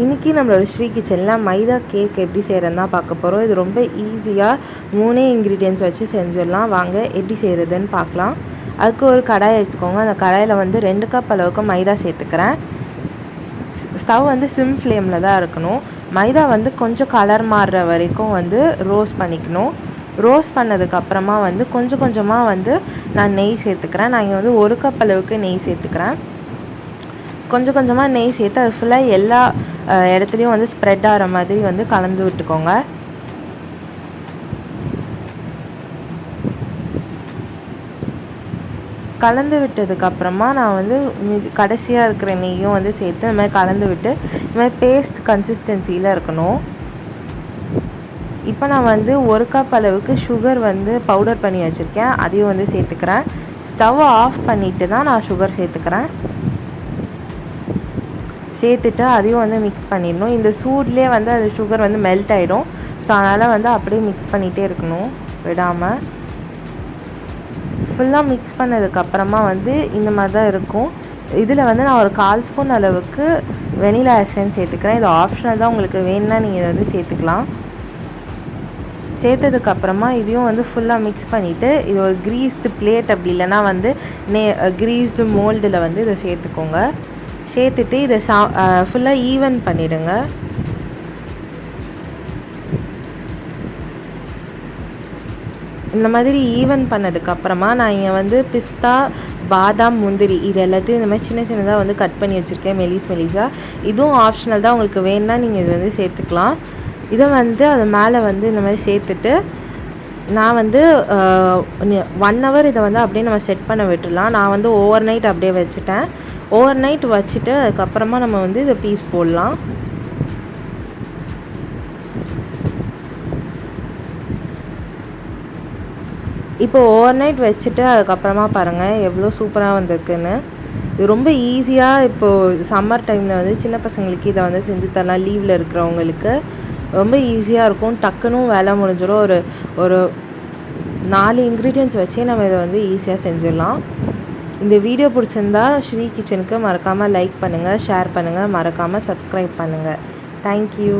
இன்றைக்கி நம்மளோட ஸ்ரீ கிச்சனில் மைதா கேக் எப்படி செய்கிறதுன்னு தான் பார்க்க போகிறோம் இது ரொம்ப ஈஸியாக மூணே இன்க்ரீடியன்ஸ் வச்சு செஞ்சிடலாம். வாங்க எப்படி செய்கிறதுன்னு பார்க்கலாம். அதுக்கு ஒரு கடாய் எடுத்துக்கோங்க. அந்த கடாயில் வந்து ரெண்டு கப் அளவுக்கு மைதா சேர்த்துக்கிறேன். ஸ்டவ் வந்து சிம் ஃப்ளேமில் தான் இருக்கணும். மைதா வந்து கொஞ்சம் கலர் மாறுற வரைக்கும் வந்து ரோஸ்ட் பண்ணிக்கணும். ரோஸ்ட் பண்ணதுக்கப்புறமா வந்து கொஞ்சம் கொஞ்சமாக வந்து நான் நெய் சேர்த்துக்கிறேன். நான் இங்கே வந்து ஒரு கப் அளவுக்கு நெய் சேர்த்துக்கிறேன். கொஞ்சம் கொஞ்சமாக நெய் சேர்த்து அது ஃபுல்லாக எல்லா இடத்துலையும் வந்து ஸ்ப்ரெட் ஆகிற மாதிரி வந்து கலந்து விட்டுக்கோங்க. கலந்து விட்டதுக்கப்புறமா நான் வந்து கடைசியாக இருக்கிற நெய்யும் வந்து சேர்த்து இந்த மாதிரி கலந்து விட்டு இந்த மாதிரி பேஸ்ட் கன்சிஸ்டன்சியில் இருக்கணும். இப்போ நான் வந்து ஒரு கப் அளவுக்கு சுகர் வந்து பவுடர் பண்ணி வச்சுருக்கேன். அதையும் வந்து சேர்த்துக்கிறேன். ஸ்டவ் ஆஃப் பண்ணிவிட்டு தான் நான் சுகர் சேர்த்துக்கிறேன். சேர்த்துட்டு அதையும் வந்து மிக்ஸ் பண்ணிடணும். இந்த சூட்லேயே வந்து அது சுகர் வந்து மெல்ட் ஆகிடும் ஸோ அதனால் வந்து அப்படியே மிக்ஸ் பண்ணிகிட்டே இருக்கணும். விடாமல் ஃபுல்லாக மிக்ஸ் பண்ணதுக்கப்புறமா வந்து இந்த மாதிரி தான் இருக்கும். இதில் வந்து நான் ஒரு கால் ஸ்பூன் அளவுக்கு வெனிலா எசன்ஸ் சேர்த்துக்கிறேன். இது ஆப்ஷனல் தான். உங்களுக்கு வேணும்னா நீங்கள் இதை வந்து சேர்த்துக்கலாம் சேர்த்ததுக்கப்புறமா இதையும் வந்து ஃபுல்லாக மிக்ஸ் பண்ணிவிட்டு இது ஒரு க்ரீஸ்டு பிளேட் அப்படி இல்லைன்னா வந்து நே க்ரீஸ்டு மோல்டில் வந்து இதை சேர்த்துக்கோங்க. சேர்த்துட்டு இதை சா ஃபுல்லாக ஈவன் பண்ணிவிடுங்க இந்த மாதிரி ஈவன் பண்ணதுக்கப்புறமா நான் இங்கே வந்து பிஸ்தா பாதாம் முந்திரி இது எல்லாத்தையும் இந்த மாதிரி சின்ன சின்னதாக வந்து கட் பண்ணி வச்சுருக்கேன் மெலிஸ் மெலிஸாக இதுவும் ஆப்ஷனல் தான் உங்களுக்கு வேணுன்னா நீங்கள் இது வந்து சேர்த்துக்கலாம். இதை வந்து அது மேலே வந்து இந்த மாதிரி சேர்த்துட்டு நான் வந்து ஒன் ஹவர் இதை வந்து அப்படியே நம்ம செட் பண்ண விட்டுடலாம். நான் வந்து ஓவர் நைட் அப்படியே வச்சுட்டேன். ஓவர் நைட் வச்சுட்டு அதுக்கப்புறமா நம்ம வந்து இதை பீஸ் போடலாம். இப்போ ஓவர் நைட் வச்சுட்டு அதுக்கப்புறமா பாருங்கள் எவ்வளோ சூப்பராக வந்திருக்குன்னு. இது ரொம்ப ஈஸியாக இப்போது சம்மர் டைமில் வந்து சின்ன பசங்களுக்கு இதை வந்து செஞ்சு தரலாம் லீவில் இருக்கிறவங்களுக்கு. ரொம்ப ஈஸியாக இருக்கும். டக்குனும் வேலை முடிஞ்சிடும். ஒரு ஒரு நாலு இன்க்ரீடியன்ஸ் வச்சே நம்ம இதை வந்து ஈஸியாக செஞ்சிடலாம். இந்த வீடியோ பிடிச்சிருந்தா ஸ்ரீ கிச்சனுக்கு மறக்காமல் லைக் பண்ணுங்கள் ஷேர் பண்ணுங்கள் மறக்காமல் சப்ஸ்கிரைப் பண்ணுங்கள் தேங்க்யூ